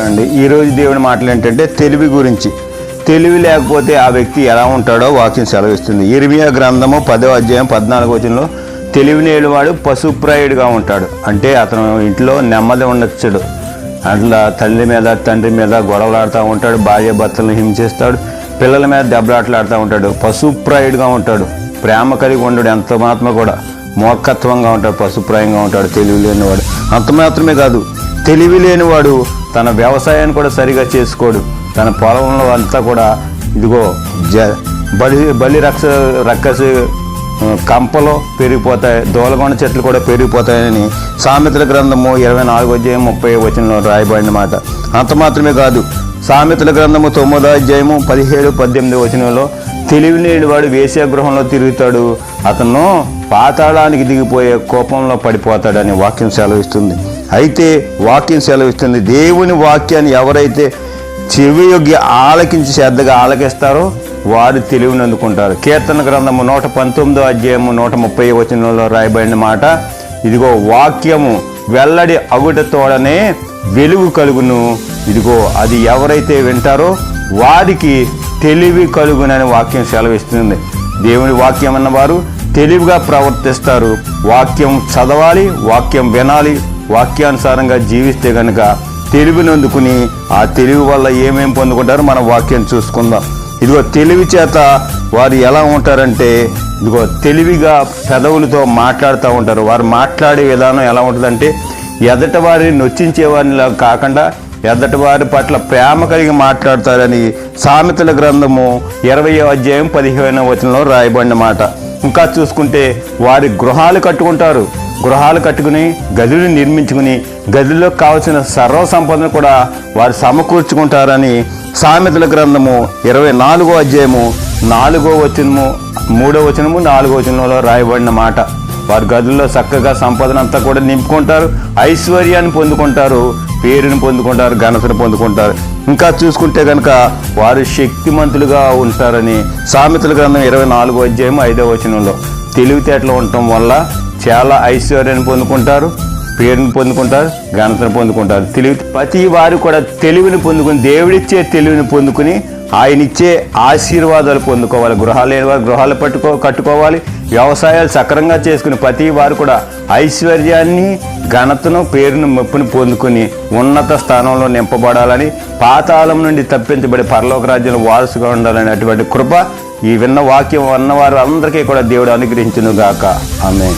అండి ఈరోజు దేవుని మాటలు ఏంటంటే తెలివి గురించి. తెలివి లేకపోతే ఆ వ్యక్తి ఎలా ఉంటాడో వాక్యం సెలవిస్తుంది. ఇరిమియా గ్రంథము పదో అధ్యాయం పద్నాలుగు వచనంలో తెలివి లేనివాడు పశుప్రాయుడిగా ఉంటాడు. అంటే అతను ఇంట్లో నెమ్మది ఉండొచ్చాడు. అట్లా తల్లి మీద తండ్రి మీద గొడవలాడుతూ ఉంటాడు. భార్య భర్తలను హింసిస్తాడు. పిల్లల మీద దెబ్బలాటలాడుతూ ఉంటాడు. పశుప్రాయుడిగా ఉంటాడు. ప్రేమ కలిగి ఉండడు ఎంత మాత్రం కూడా. మూర్ఖత్వంగా ఉంటాడు పశుప్రాయంగా ఉంటాడు తెలివి లేనివాడు. అంత మాత్రమే కాదు. తెలివి లేనివాడు తన వ్యవసాయాన్ని కూడా సరిగా చేసుకోడు. తన పొలంలో అంతా కూడా ఇదిగో జ బలి బలి రక్ష రక్కసి కంపలు కంపలో పెరిగిపోతాయి దోలగొండ చెట్లు కూడా పెరిగిపోతాయని సామెతల గ్రంథము ఇరవై నాలుగు అధ్యాయం ముప్పై వచనంలో రాయబడిన మాట. అంత మాత్రమే కాదు సామెతల గ్రంథము తొమ్మిదో అధ్యాయము పదిహేడు పద్దెనిమిది వచనంలో తెలివి లేనివాడు వేశ్యాగృహంలో తిరుగుతాడు. అతను పాతాళానికి దిగిపోయే కోపంలో పడిపోతాడని వాక్యం సెలవిస్తుంది. అయితే వాక్యం సెలవిస్తుంది దేవుని వాక్యాన్ని ఎవరైతే చెవి యొగ్గి ఆలకించి శ్రద్ధగా ఆలకిస్తారో వారు తెలివిని అందుకుంటారు. కీర్తన గ్రంథము నూట పంతొమ్మిదో అధ్యాయము నూట ముప్పై వచనంలో రాయబడిన మాట ఇదిగో వాక్యము వెల్లడి అగుట తోడనే వెలుగు కలుగును. ఇదిగో అది ఎవరైతే వింటారో వారికి తెలివి కలుగునని వాక్యం సెలవిస్తుంది. దేవుని వాక్యం అన్నవారు తెలివిగా ప్రవర్తిస్తారు. వాక్యం చదవాలి వాక్యం వినాలి వాక్యానుసారంగా జీవిస్తే కనుక తెలివిని అందుకుని ఆ తెలివి వల్ల ఏమేం పొందుకుంటారో మనం వాక్యం చూసుకుందాం. ఇదిగో తెలివి చేత వారు ఎలా ఉంటారంటే ఇదిగో తెలివిగా పెదవులతో మాట్లాడుతూ ఉంటారు. వారు మాట్లాడే విధానం ఎలా ఉంటుందంటే ఎదట వారిని నొచ్చించే వారిని కాకుండా ఎద్దటి వారి పట్ల ప్రేమ కలిగి మాట్లాడతారని సామెతల గ్రంథము ఇరవై అధ్యాయం పదిహేను వచనంలో రాయబడిన మాట. ఇంకా చూసుకుంటే వారి గృహాలు కట్టుకుంటారు. గృహాలు కట్టుకుని గదులు నిర్మించుకుని గదిలో కావలసిన సర్వ సంపదను కూడా వారు సమకూర్చుకుంటారని సామెతల గ్రంథము ఇరవై నాలుగో అధ్యాయము నాలుగో వచనము మూడో వచనము నాలుగో వచనంలో రాయబడిన మాట. వారి గదుల్లో చక్కగా సంపదనంతా కూడా నింపుకుంటారు. ఐశ్వర్యాన్ని పొందుకుంటారు. పేరుని పొందుకుంటారు. ఘనతను పొందుకుంటారు. ఇంకా చూసుకుంటే కనుక వారు శక్తిమంతులుగా ఉంటారని సామెతల గ్రంథం ఇరవై నాలుగో అధ్యాయం ఐదో వచనంలో తెలివితేటలు ఉండటం వల్ల చాలా ఐశ్వర్యాన్ని పొందుకుంటారు పేరుని పొందుకుంటారు ఘనతను పొందుకుంటారు. తెలివి ప్రతి వారు కూడా తెలివిని పొందుకుని దేవుడిచ్చే తెలివిని పొందుకుని ఆయన ఇచ్చే ఆశీర్వాదాలు పొందుకోవాలి. గృహాలు లేని వారు గృహాలు పట్టుకో కట్టుకోవాలి. వ్యవసాయాలు సక్రంగా చేసుకుని ప్రతి వారు కూడా ఐశ్వర్యాన్ని ఘనతను పేరును మెప్పును పొందుకుని ఉన్నత స్థానంలో నింపబడాలని పాతాళం నుండి తప్పించబడి పరలోక రాజ్యంలో వారసుగా ఉండాలని అటువంటి కృప ఈ విన్న వాక్యం అన్నవారు అందరికీ కూడా దేవుడు అనుగ్రహించును గాక ఆమె